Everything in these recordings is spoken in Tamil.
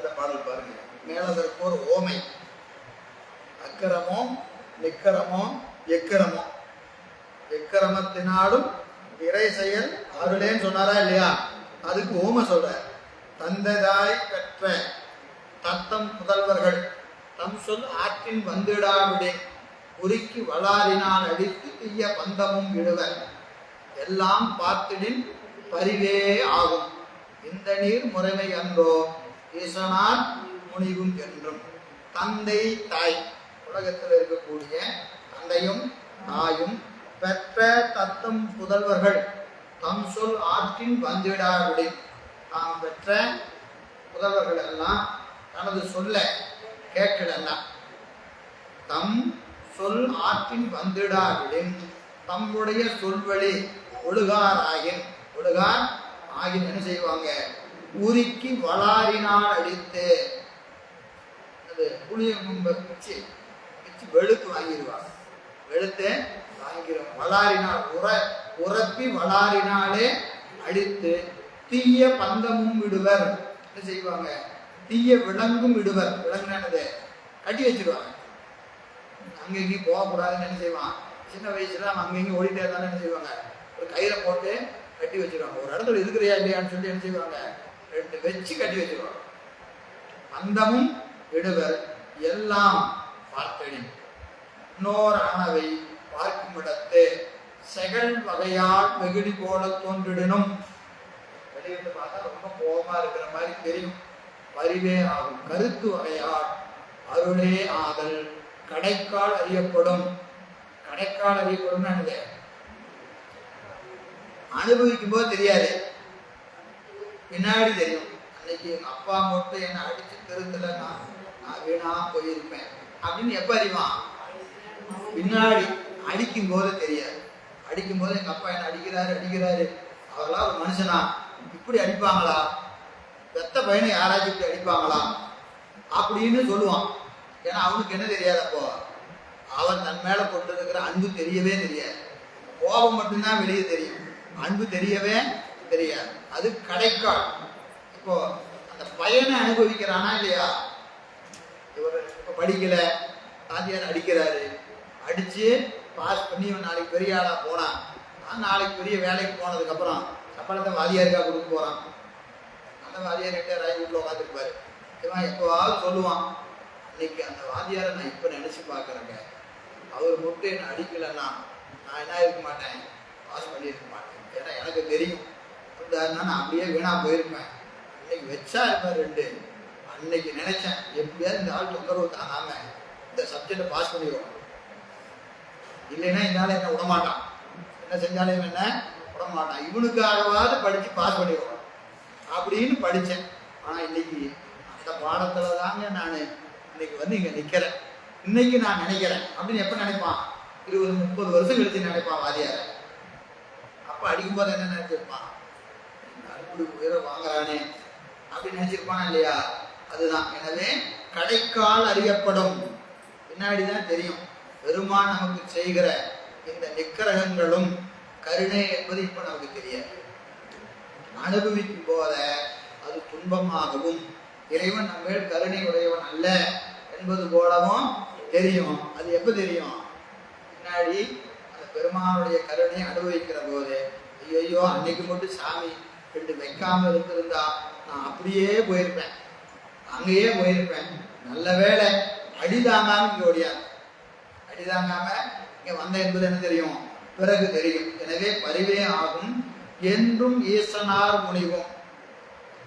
அடுத்த பாடல் பாருங்க. மேலதற்கு ஒரு ஓமை. அக்கிரமோ நிக்கரமோ எக்கிரமோ எக்கிரமத்தினாலும் இறை செயல் அருளேன்னு சொன்னாரா இல்லையா? அதுக்கு ஓமை சொல்ற. தந்ததாய் பெற்ற தத்தம் புதல்வர்கள் தம் சொல் ஆற்றின் வந்திடாவிடே உருக்கி வளாரினால் அடித்து தீய பந்தமும் விடுவர் எல்லாம் பார்த்திடின் பரிவே ஆகும். இந்த நீர் முறைமை அன்றோ ஈசனார் முனிவும் என்றும். தந்தை தாய் உலகத்தில் இருக்கக்கூடிய தந்தையும் தாயும் பெற்ற தத்தம் புதல்வர்கள் தம் சொல் ஆற்றின் வந்திடாவிடே தாம் பெற்ற புதல்வர்கள் எல்லாம் தனது சொல்ல கேட்கலாம் தம் சொல் ஆற்றின் வந்திடாவிடின் தம்முடைய சொல்வழி ஒழுகாராயின் ஒழுகார் ஆகின் என்ன செய்வாங்க? உருக்கி வளாரினால் அடித்து அது புளியங்கும்ப பிச்சு வச்சு வெளுத்து வாங்கிடுவாங்க. வெளுத்து வாங்கிடுவாங்க வளாரினால் உர உரப்பி வளாரினாலே அடித்து தீய பந்தமும் விடுவர். என்ன செய்வாங்க? தீய விலங்கும் விடுவர். விலங்குனானது கட்டி வச்சிருவாங்க. அங்க இங்கேயும் போகக்கூடாதுன்னு என்ன செய்வான்? சின்ன வயசுல அவன் அங்க இங்கேயும் ஓடிட்டே இருந்தாலும் என்ன செய்வாங்க? ஒரு கயிறை போட்டு கட்டி வச்சிருவாங்க. ஒரு இடத்துல இருக்கிறியா இல்லையான்னு சொல்லி என்ன செய்வாங்க? ரெண்டு வச்சு கட்டி வச்சிருவாங்க. அந்தமும் விடுவர் எல்லாம் பார்த்தேன். இன்னோரானவை பார்க்கும் இடத்து செகல் வகையால் வெகுடி போல தோன்றிடணும் வெளியிட்டு பார்த்தா ரொம்ப கோபமா இருக்கிற மாதிரி தெரியும். வரிவே ஆகும். கருத்து வகையால் அருளே ஆதல். கடைக்கால் அறியப்படும். கடைக்கால் அறியப்படும் என்னது அனுபவிக்கும் போது தெரியாது. பின்னாடி தெரியும். அன்னைக்கு எங்க அப்பா மட்டும் என்னை அடிச்சு திருத்தல நான் நான் வீணா போயிருப்பேன். அப்படின்னு எப்ப அறிவான் பின்னாடி அடிக்கும் போது தெரியாது. அடிக்கும் போது எங்க அப்பா என்ன அடிக்கிறாரு அடிக்கிறாரு. அவரெல்லாம் ஒரு மனுஷனா. இப்படி அடிப்பாங்களா? பெத்த பையனை யாராச்சும் இப்படி அடிப்பாங்களா? அப்படின்னு சொல்லுவான். ஏன்னா அவனுக்கு என்ன தெரியாது அப்போ? அவன் தன் மேல கொண்டிருக்கிற அன்பு தெரியவே தெரியாது. கோபம் மட்டும்தான் வெளியே தெரியும். அன்பு தெரியவே தெரியாது. அது கடைக்கால். இப்போ அந்த பையனை அனுபவிக்கிறானா இல்லையா? இவர் இப்போ படிக்கல தாத்தியார் அடிக்கிறாரு. அடிச்சு பாஸ் பண்ணி இவன் நாளைக்கு பெரிய ஆளா போனான். நான் நாளைக்கு பெரிய வேலைக்கு போனதுக்கு அப்புறம் சம்பளத்தை வாதியாருக்கா கொடுக்க போறான். அந்த வாதியார் ரிட்டையர் ராய் வீட்டில் உட்காந்துருப்பாரு இவன் எப்போவாவது சொல்லுவான் இன்னைக்கு அந்த வாதியாரை நான் இப்போ நினைச்சு பார்க்குறேங்க அவர் மட்டும் என்னை அடிக்கலைன்னா நான் என்ன இருக்க மாட்டேன்? பாஸ் பண்ணியிருக்க மாட்டேன். ஏன்னா எனக்கு தெரியும். கூடாதுன்னா நான் அப்படியே வீணா போயிருப்பேன். இன்னைக்கு வச்சா இருப்பேன் ரெண்டு? அன்னைக்கு நினைச்சேன் எப்படியாவது இந்த ஆள் தொந்தரவு தானாம இந்த சப்ஜெக்டை பாஸ் பண்ணிடுவோம். இல்லைன்னா இந்த என்ன விடமாட்டான் என்ன செஞ்சாலும் என்ன? விடமாட்டான் இவனுக்காகவாவது படிச்சு பாஸ் பண்ணிடுவோம் அப்படின்னு படித்தேன் ஆனால் இன்னைக்கு அந்த பாடத்துல தாங்க நான் இன்னைக்கு வந்து இங்கே நிற்கிறேன் இன்னைக்கு நான் நினைக்கிறேன் அப்படின்னு எப்போ நினைப்பான்? இருபது முப்பது வருஷம் கழிச்சு நினைப்பான் வாதியார அப்ப அடிக்கும்போது என்ன நினைச்சிருப்பான்? இப்படி உயர வாங்குறானே அப்படின்னு நினைச்சிருப்பானா இல்லையா? அதுதான். எனவே கடைக்கால் அறியப்படும். பின்னாடி தான் தெரியும். பெருமான் நமக்கு செய்கிற இந்த நிக்கிரகங்களும் கருணை என்பது இப்போ நமக்கு தெரியாது. அனுபவிக்கும் போத அது துன்பமாகவும் இறைவன் நம்ம கருணை உடையவன் அல்ல என்பது போலவும் தெரியும். அது எப்போ தெரியும்? பின்னாடி அந்த பெருமானுடைய கருணையை அனுபவிக்கிற போது. ஐயோ அன்னைக்கு மட்டும் சாமி ரெண்டு வைக்காம இருந்திருந்தா நான் அப்படியே போயிருப்பேன். அங்கேயே போயிருப்பேன். நல்ல வேளை அடி இங்கே ஓடியாது அடிதாங்காம அடி வந்த என்பது என்ன தெரியும்? பிறகு தெரியும். எனவே பரிவே ஆகும். என்றும் ஈசனார் முனிவும்.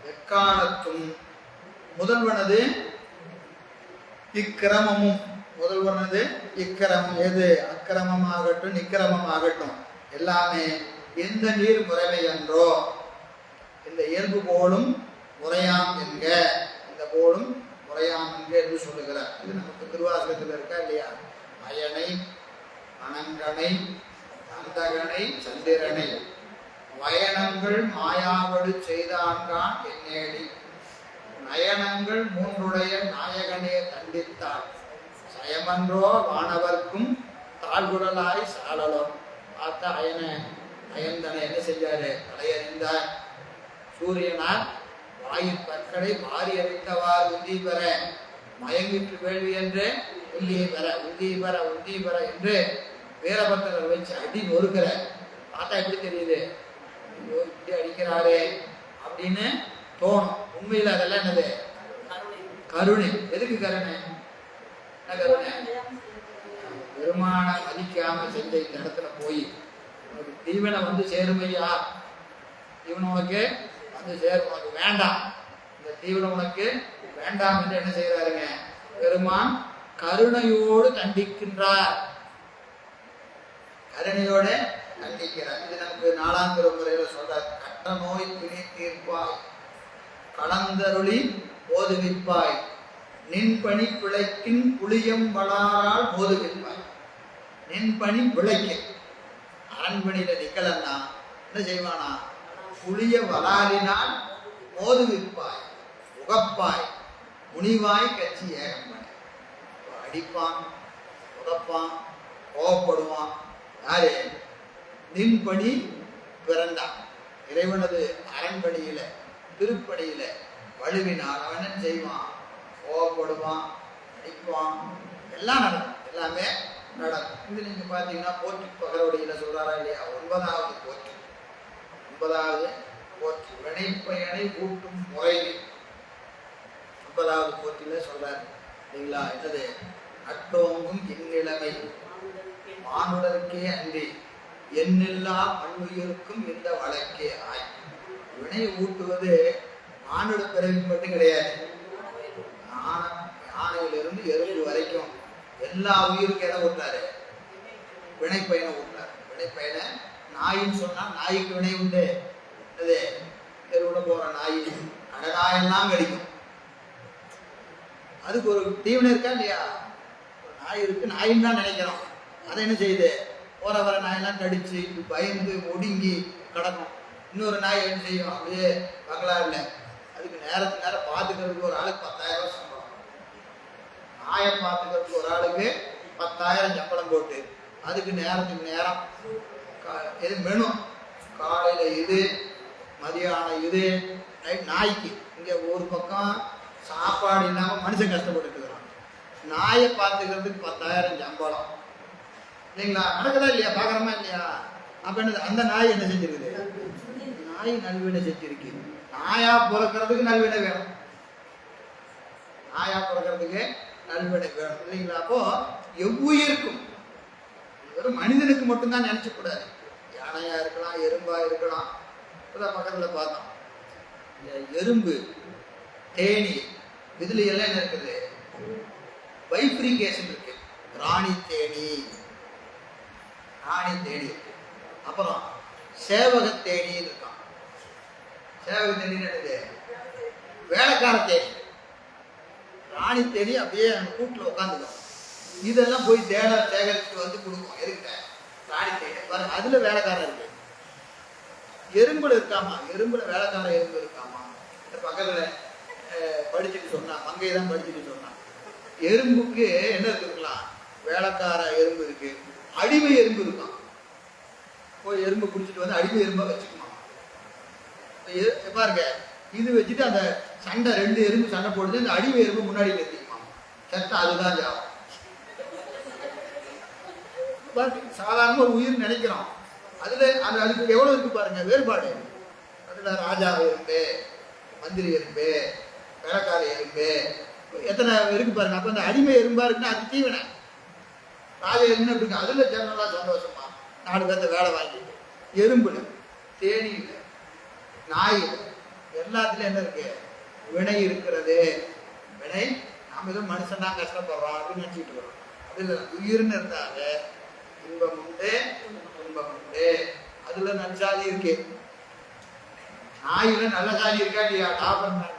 எக்காலத்தும் முதல்வனது இக்கிரமமும். முதல்வனது இக்கிரமம். எது? அக்கிரமமாகட்டும் நிக்கிரமமாகட்டும் எல்லாமே எந்த நீர் முறைமை என்றோ இந்த இயல்பு போலும் முறையாம் என்க. இந்த போலும் முறையாம் என்க என்று சொல்லுகிறார். இது நமக்கு திருவாசகத்தில் இருக்கா இல்லையா? அயனை அனங்கனை அந்தகனை சந்திரனை. வயணங்கள் மாயாவடு செய்தான்கான் என்னேடி? நயனங்கள் மூன்றுடைய நாயகனே தண்டித்தார் சயமன்றோ வானவர்க்கும் தாழ்குடலாய் சாழலும் பார்த்தா அயன அயந்தனை என்ன செஞ்சாரு தலையறிந்தார் சூரியனார் வாயு பற்களை வாரி அறிந்தவாறு உந்தி பெற மயங்கிட்டு வேள்வி என்று உந்தியை பெற உந்தி பெற உந்தி பெற என்று வீரபத்திரர் வச்சு அடி நொறுக்கிற பார்த்தா எப்படி தெரியுது? இப்படி அடிக்கிறாரே அப்படின்னு தோணும். உண்மையில் அதெல்லாம் என்னது? கருணை. எதுக்கு கருணை? என்ன கருணை? பெருமான மதிக்காம செஞ்ச இந்த இடத்துல போய் உனக்கு தீவனை வந்து சேருமையா இவன் உனக்கு வந்து சேரும் உனக்கு வேண்டாம். இந்த தீவிரம் உனக்கு வேண்டாம் என்று என்ன செய்யறாருங்க பெருமான் கருணையோடு கண்டிக்கின்றார் கருணையோட கண்டிக்கிறார் இது நமக்கு நாலாந்திர முறையில சொல்றார். கட்ட நோய் பிணி தீர்ப்பாய். கலந்தருளி போதுவிப்பாய். நின் பணி பிழைக்கின் புளியம் வளாரால் போதுவிப்பாய். நின் பணி பிழைக்க. அரண்மனையில நிக்கலன்னா என்ன செய்வானா? புளிய வளாரினால் மோதுவிப்பாய் உகப்பாய் முனிவாய் கட்சி ஏகம்பனை. அடிப்பான் உதப்பான் கோவப்படுவான். யாரே? நின்படி பிறந்தான். இறைவனது அரண்படியில திருப்படியில வலுவினால் அவன் என்ன செய்வான்? கோவப்படுவான் அடிப்பான். எல்லாம் நடக்கும். எல்லாமே நடக்கும். இது நீங்க பாத்தீங்கன்னா போற்றி பகரவடியில சொல்றாரா இல்லையா? ஒன்பதாவது போற்றி. ஒன்பதாவது போற்றி வினைப்பயனை கூட்டும் முறையில் ஒன்பதாவது போற்றில சொல்றாரு. இல்லைங்களா? என்னது? அட்டோங்கும் இந்நிலைமை மானுடருக்கே அன்றி எண்ணில்லா மண்ணுயிருக்கும் இந்த வழக்கே ஆய். வினை ஊட்டுவது மானுட பிறவி மட்டும் கிடையாது. யானையிலிருந்து எறும்பு வரைக்கும் எல்லா உயிருக்கும் எதை ஊட்டாரு வினைப்பயனை ஊட்டாரு வினைப்பயனை நாயின்னு சொன்னால் நாய்க்கு வினை உண்டு. அது தெருவில் போகிற நாய். கடகாயெல்லாம் கடிக்கும். அதுக்கு ஒரு தீவனம் இருக்கா இல்லையா? ஒரு நாய் இருக்கு. நாயின்னு தான் நினைக்கிறோம். அதை என்ன செய்யுது? போற வர நாயெல்லாம் கடிச்சு பயந்து ஒடுங்கி கிடக்கும். இன்னொரு நாய் என்ன செய்யும்? அப்படியே பங்களாரில் அதுக்கு நேரத்துக்கு நேரம் பார்த்துக்கிறதுக்கு ஒரு ஆளுக்கு பத்தாயிரம் ரூபாய் சம்பளம். நாயை பார்த்துக்கிறதுக்கு ஒரு ஆளுக்கு பத்தாயிரம் சம்பளம் போட்டு அதுக்கு நேரத்துக்கு நேரம். இது மெனு? காலையில் இது மதியானம் இது நைட் நாய்க்கு. இங்கே ஒரு பக்கம் சாப்பாடு இல்லாமல் மனுஷன் கஷ்டப்பட்டுட்டு இருக்கிறான் நாயை பார்த்துக்கிறதுக்கு பத்தாயிரம் சம்பளம். இல்லைங்களா? நடக்குதா இல்லையா? பார்க்குறோமா இல்லையா? அப்போ என்ன அந்த நாய் என்ன செஞ்சிருக்குது? நாய் நல்வினை செஞ்சிருக்கு. நாயா பிறக்கிறதுக்கு நல்வினை வேணும். நாயா பிறக்கிறதுக்கு நல்வினை வேணும். இல்லைங்களா? அப்போ எவ்வுயிருக்கும். வெறும் மனிதனுக்கு மட்டும்தான் நினைச்சக்கூடாது. கூடாது யானையா இருக்கலாம் எறும்பா இருக்கலாம். இப்பதான் பக்கத்தில் பார்த்தோம். இந்த எறும்பு தேனி இதுல எல்லாம் என்ன இருக்குது? பைப்ரிகேஷன் இருக்கு. ராணி தேனி. ராணி தேனி இருக்கு. அப்புறம் சேவக தேனி இருக்கான். சேவக தேனி என்னது வேலைக்கார தேனி. ராணி தேனி அப்படியே அந்த கூட்டில் உட்காந்துக்கும் இதெல்லாம் போய் தேட சேகரித்து வந்து கொடுக்கும். எதுக்கிட்ட? காணிக்கை பாருங்க அதுல வேலைக்காரன் இருக்கு. எறும்புல இருக்காமா? எறும்புல வேலைக்கார எறும்பு இருக்காமா? இந்த பக்கத்துல படிச்சுட்டு சொன்னா மங்கை தான் படிச்சுட்டு சொன்னான் எறும்புக்கு என்ன இருக்குதுங்களா வேலைக்கார எறும்பு இருக்கு. அடிமை எறும்பு இருக்கான் போய் எறும்பு பிடிச்சிட்டு வந்து அடிமை எறும்பா வச்சுக்குமா? எ- பாருங்க. இது வச்சுட்டு அந்த சண்டை ரெண்டு எறும்பு சண்டை போடுது இந்த அடிமை எறும்பு முன்னாடி நிறுத்திக்குமா? சட்டம் அதுதான் ஜாபம் சாதாரண ஒரு உயிர் நினைக்கிறோம். அதில் அது அதுக்கு எவ்வளோ இருக்கு பாருங்கள் வேறுபாடு. அதில் ராஜா எறும்பு மந்திரி எறும்பு வேலைக்கார எறும்பு எத்தனை இருக்கு பாருங்க. அப்போ அந்த அடிமை எறும்பா இருக்குன்னா அது தீவனை. ராஜா எறும்பு இருக்கு? அதில் ஜெனரலாக சந்தோஷமா நாலு பேர்த்த வேலை வாங்கிட்டு. எறும்புல தேனியில் நாயில எல்லாத்துலேயும் என்ன இருக்கு? வினை இருக்கிறது. வினை நாம் எதுவும் மனுஷன் தான் கஷ்டப்படுறோம் அப்படின்னு நினச்சிக்கிட்டு வரோம் அதுல உயிர்னு இருந்தாங்க இன்பம் உண்டு துன்பம் உண்டு. அதுல நல்ல சாதி இருக்கு நாயில நல்ல சாதி இருக்கா இல்லையா? டாபர்ன்றான்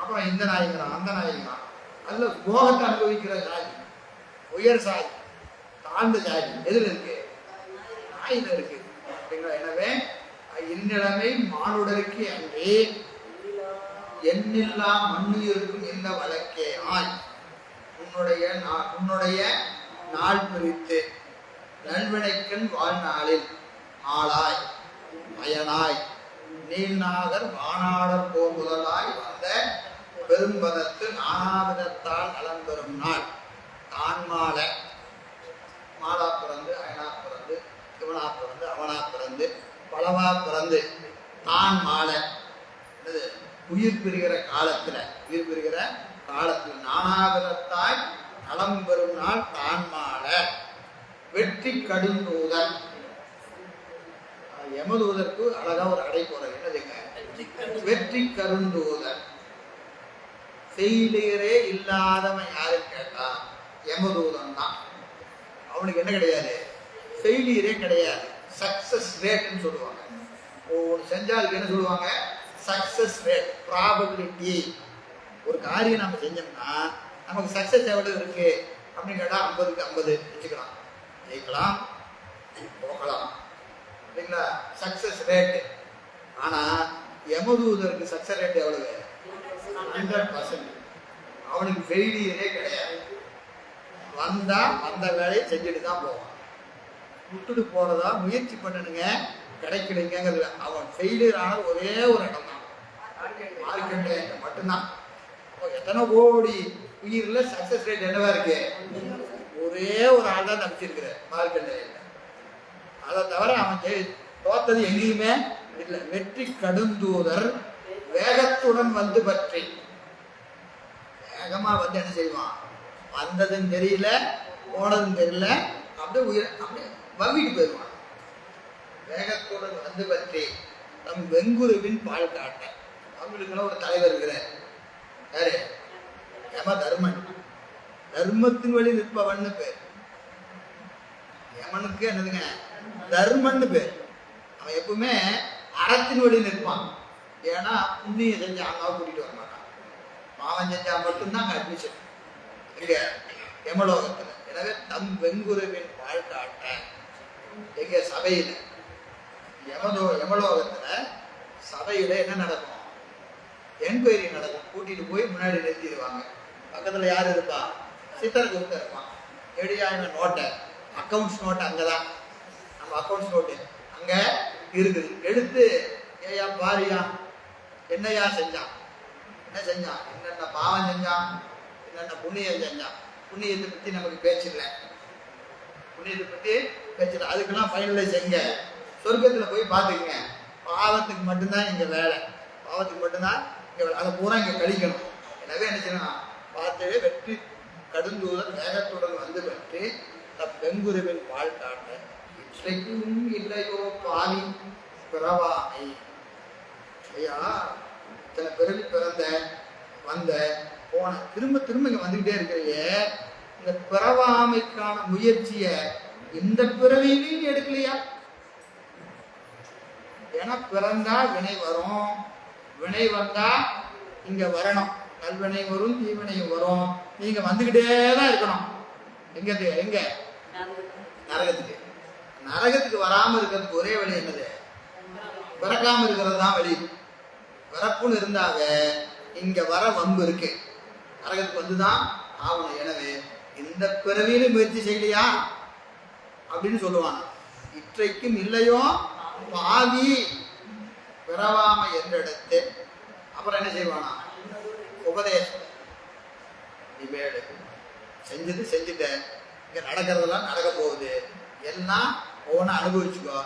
அப்புறம் இந்த நாய்கிறான் அந்த நாய்கிறான் அதுல போகத்தை அனுபவிக்கிற சாதி உயர் சாதி தாழ்ந்த சாதி எதுல இருக்கு? நாயில இருக்கு. அப்படிங்களா? எனவே இந்நிலைமை மானுடருக்கு அன்றே எண்ணில்லா மண்ணுயிருக்கும் இந்த வழக்கே ஆய். உன்னுடைய நான் உன்னுடைய நாள் பிரித்து நல்வினைக்கண் வாழ்நாளில் ஆளாய் மயனாய் நீல்நாகர் வானாடர் போர் வந்த பெரும்பதத்து நானாவிதத்தால் நலம் பெறும் நாள். தான் மாலை மாலா பிறந்து அயனா பிறந்து சிவனா பிறந்து அவனா பிறந்து பலவா பிறந்து தான் மாலை என்னது? உயிர் பிரிகிற காலத்தில் உயிர் பிரிகிற காலத்தில் நானாவிதத்தாய் நலம் பெறும் நாள் தான் வெற்றி கடுந்தூதன். யமதூதற்கு அழகா ஒரு அடை போற என்னதுங்க? வெற்றி கருந்தூதன் ஃபெயிலியரே இல்லாதவன் யாரு கேட்டா யமதூதன் தான். அவனுக்கு என்ன கிடையாது? ஃபெயிலியரே கிடையாது. சக்சஸ் ரேட்னு சொல்லுவாங்க. ஒன்று செஞ்சாலுக்கு என்ன சொல்லுவாங்க? சக்சஸ் ரேட் ப்ராபபிலிட்டி ஒரு காரியம் நம்ம செஞ்சோம்னா நமக்கு சக்சஸ் எவ்வளவு இருக்கு அப்படின்னு கேட்டால் ஐம்பதுக்கு ஐம்பது வச்சுக்கலாம். ஜெயிக்கலாம் போகலாம். இல்லைங்களா சக்சஸ் ரேட்டு ஆனால் யமதூதருக்கு சக்சஸ் ரேட் எவ்வளவு? ஹண்ட்ரட் பர்சன்ட் அவனுக்கு ஃபெயிலியரே கிடையாது. வந்தா வந்த வேலையை செஞ்சுட்டு தான் போவான். விட்டுட்டு போறதா முயற்சி பண்ணணுங்க கிடைக்கலைங்கிறது அவன் ஃபெயிலியர் ஆன ஒரே ஒரு இடம் தான் மார்க்கெட்டு மட்டும்தான். எத்தனை கோடி உயிரில் சக்சஸ் ரேட் என்னவா இருக்கு? ஒரே ஒரு ஆள் தான் நம்பிச்சிருக்கிற மார்க்கண்டையில் அதை தவிர அவன் ஜெயி தோத்தது எங்கேயுமே இல்லை. வெற்றி கடுந்தூதர் வேகத்துடன் வந்து பற்றி. வேகமாக வந்து என்ன செய்வான்? வந்ததுன்னு தெரியல போனதும் தெரியல அப்படியே உயிர் அப்படியே வங்கிட்டு போயிடுவான். வேகத்துடன் வந்து பற்றி நம் வெங்குருவின் பால் காட்ட. அவங்களுக்குலாம் ஒரு தலைவர் இருக்கிறார். யாரு? யம தர்மன். தர்மத்தின் வழி நிற்பவன் பேர். யமனுக்கு என்னதுங்க? தர்மன் பேர். அவன் எப்பவுமே அறத்தின் வழி நிற்பான். ஏன்னா புண்ணியம் செஞ்சு அங்காவை கூட்டிட்டு வர மாட்டான். பாவம் செஞ்சா மட்டும்தான் அட்மிஷன் இங்க யமலோகத்துல எனவே தம் வெங்குருவின் பால் எங்க சபையில யமலோ யமலோகத்துல சபையில என்ன நடக்கும்? என்கொயரி நடக்கும். கூட்டிட்டு போய் முன்னாடி நிறுத்திடுவாங்க. பக்கத்தில் யார் இருப்பா? சித்தரகுப்தர் இருப்பான். எடியா இவன் நோட்டை அக்கௌண்ட்ஸ் நோட்டு அங்கதான். நம்ம அக்கௌண்ட்ஸ் நோட்டு அங்கே இருக்குது. எடுத்து ஏயா பாரியா என்னையா செஞ்சான்? என்ன செஞ்சான்? என்னென்ன பாவம் செஞ்சான்? என்னென்ன புண்ணியம் செஞ்சான்? புண்ணியத்தை பற்றி நமக்கு பேச்சிடல புண்ணியத்தை பற்றி பேச்சு அதுக்கெல்லாம் ஃபைனலைஸ் எங்க? சொர்க்கத்தில் போய் பார்த்துக்குங்க. பாவத்துக்கு மட்டும்தான் இங்கே வேலை. பாவத்துக்கு மட்டும்தான் இங்கே அதை பூரா இங்கே கழிக்கணும். எனவே என்ன செய்யணும் பார்த்து வெற்றி கடுந்தூதன் வேகத்துடன் வந்து வெற்றி தம் வெங்குருவின் பால் காட்ட இன்றைக்கும் இல்லையோ பாலி பிறவாமை. ஐயா இத்தனை பிறவி பிறந்த வந்த போன திரும்ப திரும்ப இங்க வந்துகிட்டே இருக்கிறையே இந்த பிறவாமைக்கான முயற்சிய இந்த பிறவியிலையும் எடுக்கலையா? ஏன்னா பிறந்தா வினை வரும் வினை வந்தா இங்க வரணும். நல்வினை வரும் தீவினையும் வரும். நீங்க வந்துகிட்டே தான் இருக்கணும். எங்க எங்க? நரகத்துக்கு. நரகத்துக்கு வராம இருக்கிறதுக்கு ஒரே வழி என்னது? பிறக்காம இருக்கிறது தான் வழி. பிறப்புன்னு இருந்தாக இங்க வர வம்பு இருக்கு. நரகத்துக்கு வந்துதான் ஆகணும். எனவே இந்த பிறவியிலும் முயற்சி செய்யலையா? அப்படின்னு சொல்லுவாங்க. இற்றைக்கும் இல்லையோ? பாதி பிறவாம என்றெடுத்து. அப்புறம் என்ன செய்வானா? உபதேசம். இனிமேல் செஞ்சது செஞ்சுட்டேன். இங்கே நடக்கிறதெல்லாம் நடக்க போகுது. எல்லாம் ஒவ்வொன்றும் அனுபவிச்சுக்கோ.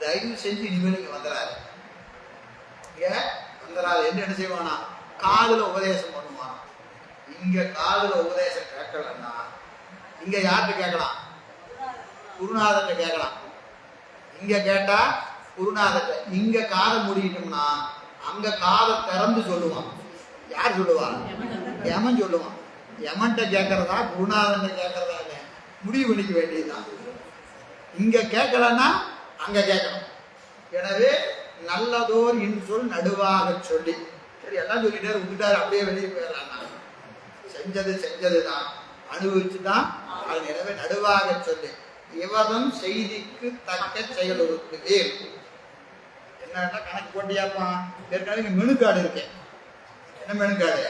தயவு செஞ்சு இனிமேல் இங்கே வந்துடாது இங்கே வந்துடாது என்ன என்ன செய்வானா? காதுல உபதேசம் பண்ணுவான். இங்க காதில் உபதேசம் கேட்கலன்னா இங்க யார்கிட்ட கேட்கலாம்? குருநாதர்கிட்ட கேட்கலாம். இங்க கேட்டா குருநாதர்கிட்ட. இங்க காதை மூடிக்கிட்டோம்னா அங்க காதை திறந்து சொல்லுவான். யார் சொல்லுவான் யமன் சொல்லுவான் யமன்கிட்ட கேட்கறதா குருநாதன் கேட்கறதா முடிவு பண்ணிக்க வேண்டியதுதான் இங்க கேட்கலன்னா அங்க கேட்கணும் எனவே நல்லதோர் இன்சொல் நடுவாக சொல்லி. சரி எல்லாம் சொல்லிட்டாரு விட்டுட்டாரு அப்படியே வெளியே போயிடலாம் செஞ்சது செஞ்சது தான் அனுபவிச்சு தான் எனவே நடுவாக சொல்லி. இவதும் செய்திக்கு தக்க செயல் இருக்குது என்னன்னா கணக்கு போட்டியாப்பான் ஏற்கனவே மெனு கார்டு இருக்கேன் என்ன மெனு கார்டு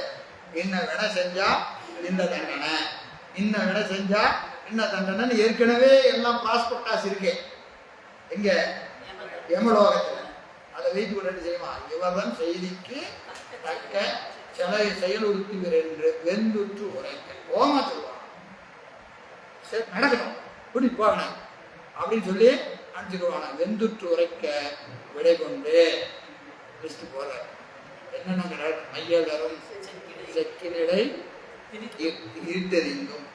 இன்ன விட செஞ்சா இந்த தண்டனை. இன்ன விட செஞ்சா என்ன தண்டனை ஏற்கனவே எல்லாம் பாஸ்போர்ட் காசு இருக்கு. எங்க? யமலோகத்துல அதை வைத்து கொண்டு என்ன செய்வான் இவர்தான் செய்திக்கு தக்க சில செயலுறுத்துவர் என்று வெந்துற்று உரைக்க. ஓமா சொல்லுவான் சரி நடக்கணும் இப்படி போகணும் அப்படின்னு சொல்லி அனுப்பிச்சிடுவானா வெந்துற்று உரைக்க விடை கொண்டு லிஸ்ட் போறார் என்னென்ன மையலரும் செக்கினிடை ஈட்டெறிந்தும்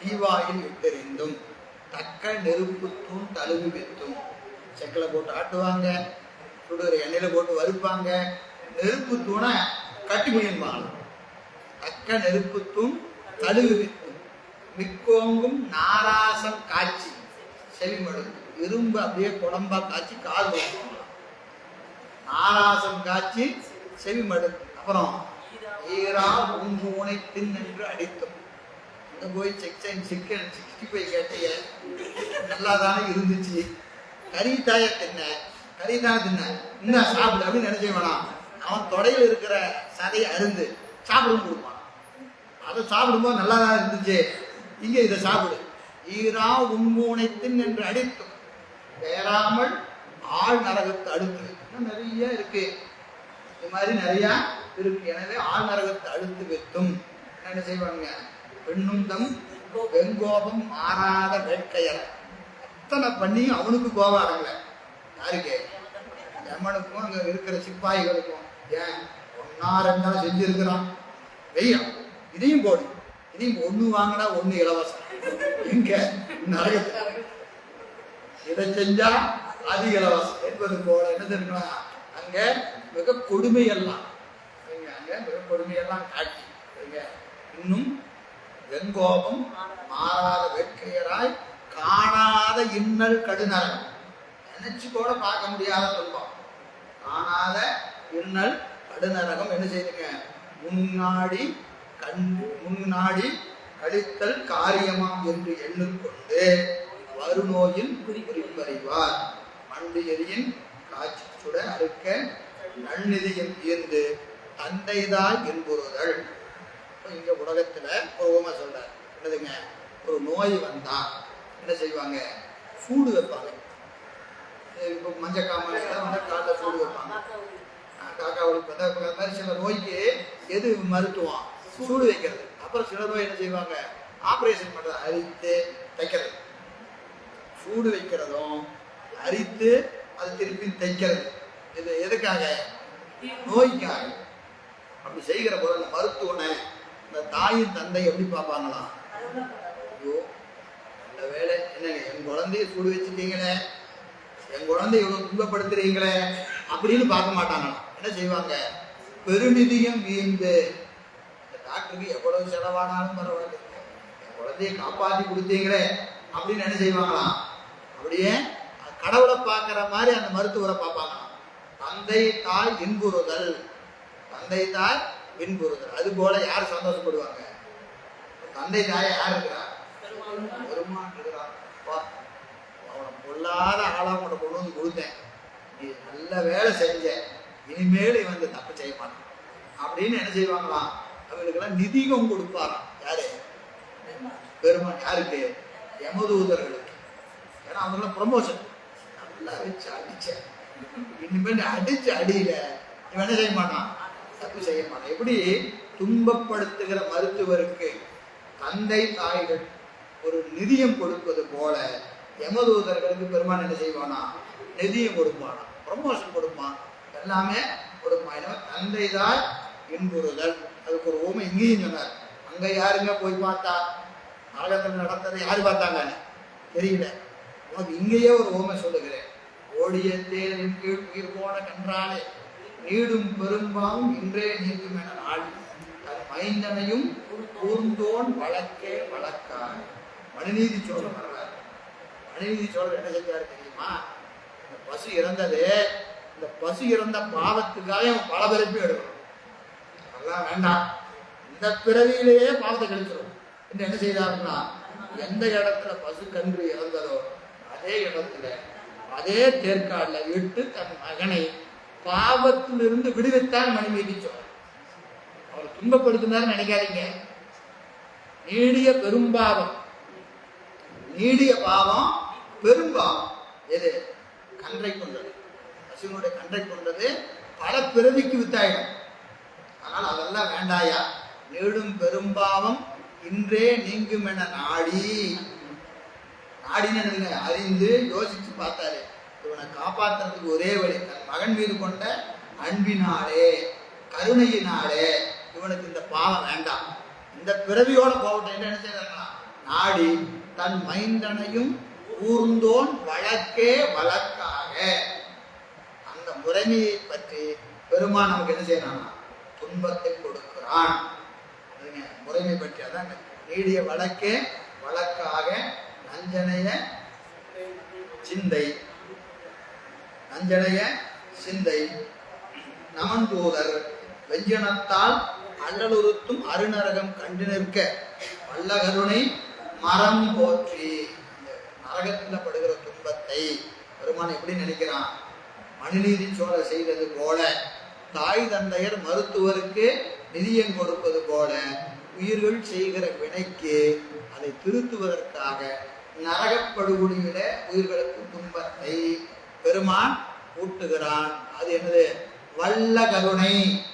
தீவாயில் இட்டெறிந்தும் தக்க நெருப்பு தூண் தழுவி வெத்தும். செக்கில் போட்டு ஆட்டுவாங்க சுடுகிற எண்ணெயில் போட்டு வறுப்பாங்க. நெருப்பு தூணை கட்டி முயன்பாங்க. தக்க நெருப்பு தூண் தழுவி வெத்தும். மிக்கோங்கும் நாராசம் காய்ச்சி செவிமடுக்கும். இரும்பு அப்படியே குழம்பா காய்ச்சி கால் வைப்பாங்க நாராசம் காய்ச்சி செவிமடுக்கும் அப்புறம் ஈரா உங்கூனை தின் என்று அடித்தோம் அங்கே போய் சிக்கன் சிக்கன் சிக்ஸ்டி ஃபைவ் கேட்டைய நல்லா தானே இருந்துச்சு. கறி தாய தின்ன. கறி தானே தின்ன. இன்னும் சாப்பிடு அப்படின்னு நினைச்ச வேணாம். அவன் தொடையில் இருக்கிற சதையை அருந்து சாப்பிடும் கொடுப்பான். அதை சாப்பிடும்போது நல்லா தான் இருந்துச்சு. இங்கே இதை சாப்பிடு. ஈரா உண்மூனை தின் என்று அடித்தும் வேறாமல் ஆள் நரகத்தை அடுத்து. இன்னும் நிறைய இருக்கு. இது மாதிரி நிறைய இருக்கு. எனவே ஆள் நரகத்தை அடுத்து வைத்தும் என்ன செய்வாங்க? பெண்ணும் தம் வெங்கோபம் மாறாத வேட்கையர் அத்தனை பண்ணியும் அவனுக்கு கோபம் அடங்கல யாருக்கு? எம்மனுக்கும் அங்க இருக்கிற சிப்பாய்களுக்கும். ஏன்? ஒன்னா ரெண்டா செஞ்சிருக்கிறான். வெய்யம் இதையும் போடு. இதையும் ஒண்ணு வாங்கினா ஒண்ணு இலவசம். எங்க? நரகத்துல. இதை செஞ்சா அது இலவசம். என்பது போல என்ன தெரியுமா? அங்க மிக கொடுமையெல்லாம். சரிங்க, மிக கொடுமையெல்லாம் காட்டி. இன்னும் வெங்கோபம் மாறாத வேட்கையராய் காணாத இன்னல் கடுநரம் நினைச்சு கூட பார்க்க முடியாத துன்பம். காணாத இன்னல் கடுநரகம் என்ன செய்யுங்க முன்னாடி கண் முன்னாடி கழித்தல் காரியமாம் என்று எண்ணிக்கொண்டு வருநோயின் குறிப்பறிவார். மண்டு எரியின் காட்சி சுட அறுக்க நன்னிதியில் இருந்து தந்தைதான் என்புறுதல் இங்க உலகத்துல ஒரு உவமை சொல்றாரு. என்னதுங்க? ஒரு நோய் வந்தா என்ன செய்வாங்க? சூடு வைப்பாங்க. இப்போ மஞ்சக்காமல் வந்து காலில் சூடு வைப்பாங்க. காக்கா ஒழிப்பு அந்த மாதிரி சில நோய்க்கு எது மருத்துவம்? சூடு வைக்கிறது. அப்புறம் சில நோய் என்ன செய்வாங்க? ஆப்ரேஷன் பண்றது அரித்து தைக்கிறது. சூடு வைக்கிறதும் அரித்து அது திருப்பி தைக்கிறது. இது எதுக்காக? நோய்க்காக. அப்படி செய்கிற போது அந்த மருத்துவனை இந்த தாயின் தந்தை எப்படி பார்ப்பாங்களாம் ஐயோ நல்ல வேலை என்னங்க என் குழந்தைய சூடு வச்சுட்டீங்களே? என் குழந்தைய இவ்வளோ துன்பப்படுத்துறீங்களே? அப்படின்னு பார்க்க மாட்டாங்களாம். என்ன செய்வாங்க? பெருநிதியம் வீழ்ந்து. இந்த டாக்டருக்கு எவ்வளவு செலவானாலும் பரவாயில்ல. என் குழந்தைய காப்பாற்றி கொடுத்தீங்களே? அப்படின்னு என்ன செய்வாங்களாம்? அப்படியே கடவுளை பார்க்குற மாதிரி அந்த மருத்துவரை பார்ப்பாங்களாம். தந்தை தாய் இன்புறுதல். தந்தை தாய் இன்புறுதல். அது போல யார் சந்தோஷப்படுவாங்க? தந்தை தாயை யார் இருக்கிறா? பெருமான் இருக்கிறான். அவனை பொல்லாத ஆளா உன்னை கொண்டு வந்து கொடுத்தேன். நீ நல்ல வேலை செஞ்ச இனிமேல் இவன் இந்த தப்பு செய்ய மாட்டான். அப்படின்னு என்ன செய்வாங்களாம்? அவங்களுக்கெல்லாம் நிதிகம் கொடுப்பாராம். யாரு? பெருமான். யாருக்கு? யமதூதர்களுக்கு. ஏன்னா அவங்களாம் ப்ரொமோஷன் நல்லா வச்சு அடிச்சேன். இனிமேல் அடிச்சு அடியில இவன் என்ன செய்ய மாட்டான். தப்பு செய்ய மாட்டான். எப்படி? துன்பப்படுத்துகிற மருத்துவருக்கு தந்தை தாய்கள் ஒரு நிதியம் கொடுப்பது போல யமதூதர்களுக்கு பெருமான் என்ன செய்வானா? நிதியம் கொடுப்பானா? ப்ரமோஷன் கொடுப்பான். எல்லாமே கொடுப்பான். எனவே தந்தை தாய் இன்புறுதல். அதுக்கு ஒரு ஓமை இங்கேயும் சொன்னார். அங்க யாருங்க போய் பார்த்தா? நரகத்தில் நடந்ததை யாரு பார்த்தாங்க? தெரியல. உனக்கு இங்கேயே ஒரு ஓமை சொல்லுகிறேன். ஓடிய தேரின் கீழ் உயிர் போன கன்றாலே நீடும் பெரும்பாம் இன்றே நீங்கும் என நாள் தன் மைந்தனையும் கூர்ந்தோன் வழக்கே வழக்காய். மனுநீதி சோழன் வர்றார். மனுநீதி சோழர் என்ன செஞ்சாரு தெரியுமா? இந்த பசு இறந்தது இந்த பசு இறந்த பாவத்துக்காக அவன் பல பிறப்பி எடுக்கணும். அதெல்லாம் வேண்டாம். இந்த பிறவியிலேயே பாவத்தை கழிச்சிடும் என்ன செய்தாருன்னா எந்த இடத்துல பசு கன்று இறந்ததோ அதே இடத்துல அதே தேர்க்காடில் விட்டு தன் மகனை பாவத்திலிருந்து விடுவித்தான் மணிமீதி சோழன் அவர் துன்பப்படுத்தினார் நினைக்காதீங்க. நீடிய பெரும்பாவம். நீடிய பாவம் பெரும்பாவம். எது? கன்றை கொண்டது. பசுவினுடைய கன்றை கொண்டது பல பிறவிக்கு வித்தாயிடும். ஆனால் அதெல்லாம் வேண்டாயா? நீடும் பெரும்பாவம் இன்றே நீங்கும் என நாடி. நாடின்னு அறிந்து யோசிச்சு பார்த்தாரு. இவனை காப்பாற்றுறதுக்கு ஒரே வழி தன் மகன் மீது கொண்ட அன்பினாலே கருணையினாலே இவனுக்கு இந்த பாவம் வேண்டாம். இந்த பிறவியோட போகட்டும். என்ன செய்யறாங்களா நாடி தன் மைந்தனையும் ஊர்ந்தோன் வழக்கே வழக்காக. அந்த முறைமையை பற்றி பெருமான் நமக்கு என்ன செய்யறான் துன்பத்தை கொடுக்கிறான். முறைமை பற்றி அதான் நீடிய வழக்கே வழக்காக அஞ்சனைய சிந்தை. அஞ்சனைய சிந்தை. நமந்தூதர் வெஞ்சனத்தால் அல்லலுறுத்தும் அருநரகம் கண்டு நிற்க. வல்லகருணை மரம் போற்றி. நரகத்தில் படுகிற துன்பத்தை பெருமான் எப்படி நினைக்கிறான்? மனுநீதி சோழ செய்தது போல தாய் தந்தையர் மருத்துவருக்கு நிதியம் கொடுப்பது போல உயிர்கள் செய்கிற வினைக்கு அதை திருத்துவதற்காக நரகப்படுகொலியிட உயிர்களுக்கு துன்பத்தை பெருமான் ஊட்டுகிறான். அது என்னது? வல்ல கருணை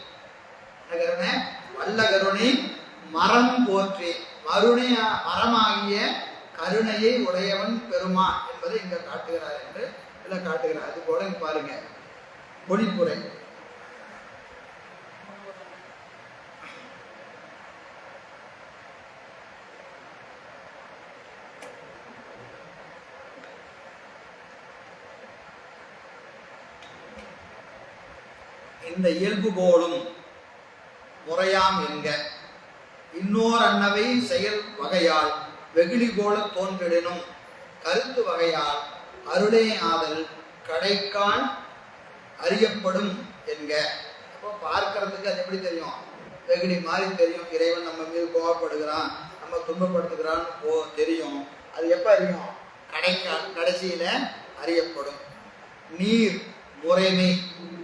கருணை? வல்ல கருணை மரம் போற்றி. மருணையா மரமாகிய கருணையை உடையவன் பெருமான் என்பதை இங்க காட்டுகிறார் என்று இதில் காட்டுகிறார். அது போல பாருங்க. பொழிப்புரை இந்த இயல்பு போலும் முறையாம் என்க. இன்னோர் அன்னவை செயல் வகையால் வெகுளி போல தோன்றிடனும். கருத்து வகையால் அருளே ஆதல் கடைக்கால் அறியப்படும் என்க. அப்போ பார்க்கறதுக்கு அது எப்படி தெரியும்? வெகுளி மாதிரி தெரியும். இறைவன் நம்ம மீது கோவப்படுகிறான் நம்ம துன்பப்படுத்துகிறான்னு போ தெரியும். அது எப்போ அறியும்? கடைக்கால் கடைசியில் அறியப்படும். நீர் முறைமை.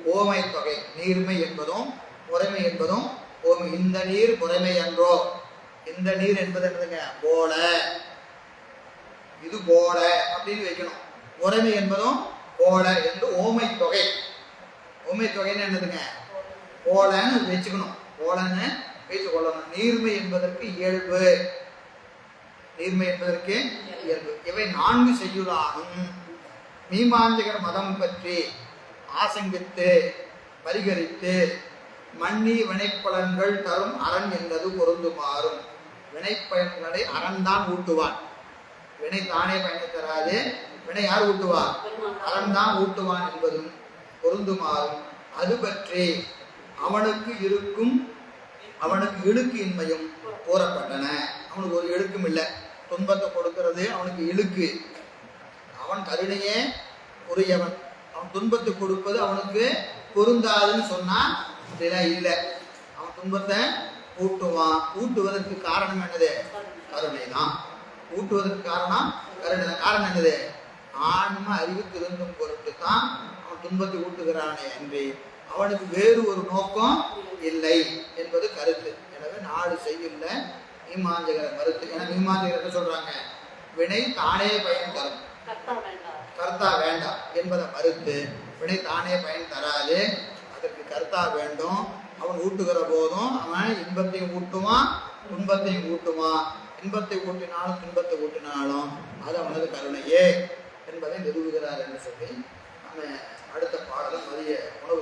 ஓமை தொகை நீர்மை என்பதும் முறைமை என்பதும் ஓமை. இந்த நீர் முறைமை என்றோ. இந்த நீர் என்பது என்னதுங்க? போல. இது போல அப்படின்னு வைக்கணும். முறைமை என்பதும் போல என்று ஓமை தொகை ஓமை தொகைன்னு என்னதுங்க? போலன்னு வச்சுக்கணும். போலன்னு வைத்துக் கொள்ளணும். நீர்மை என்பதற்கு இயல்பு. நீர்மை என்பதற்கு இயல்பு. இவை நான்கு செய்யுளாகும். மீமாஞ்சகர் மதம் பற்றி. ஆசங்கித்து பரிகரித்து மண்ணி வினைப்பலன்கள் தரும் அரண் என்பது பொருந்துமாறும். வினைப்பயன்களை அறன்தான் ஊட்டுவான். வினை தானே பயனை தராது. வினை யார் ஊட்டுவார்? தான் ஊட்டுவான் என்பதும் பொருந்துமாறும். அது பற்றி அவனுக்கு இருக்கும் அவனுக்கு இழுக்கு இன்மையும் கூறப்பட்டன. அவனுக்கு ஒரு இழுக்கும் இல்லை. துன்பத்தை கொடுக்கிறது அவனுக்கு இழுக்கு. அவன் கருணையே உரியவன். அவன் துன்பத்தை கொடுப்பது அவனுக்கு பொருந்தாதுன்னு சொன்னா அப்படிலாம் இல்லை. அவன் துன்பத்தை ஊட்டுவான். ஊட்டுவதற்கு காரணம் என்னது? கருணை தான் ஊட்டுவதற்கு காரணம் கருணை தான் காரணம் என்னது? ஆன்ம அறிவு திருந்தும் பொருட்டு தான் அவன் துன்பத்தை ஊட்டுகிறானே என்று. அவனுக்கு வேறு ஒரு நோக்கம் இல்லை என்பது கருத்து. எனவே நாடு செய்யல மீமாஞ்சகர மறுத்து ஏன்னா மீமாஞ்சகர் என்ன சொல்றாங்க? வினை தானே பயன் தரும். கர்த்தா வேண்டாம் என்பதை மறுத்து வினை தானே பயன் தராது. அதற்கு கர்த்தா வேண்டும். அவன் ஊட்டுகிற போதும் அவன் இன்பத்தையும் ஊட்டுவான் துன்பத்தையும் ஊட்டுவான் இன்பத்தை ஊட்டினாலும் துன்பத்தை ஊட்டினாலும் அது அவனது கருணையே என்பதை நிறுவுகிறார் என்று சொல்லி நம்ம அடுத்த பாடலும் மதிய உணவு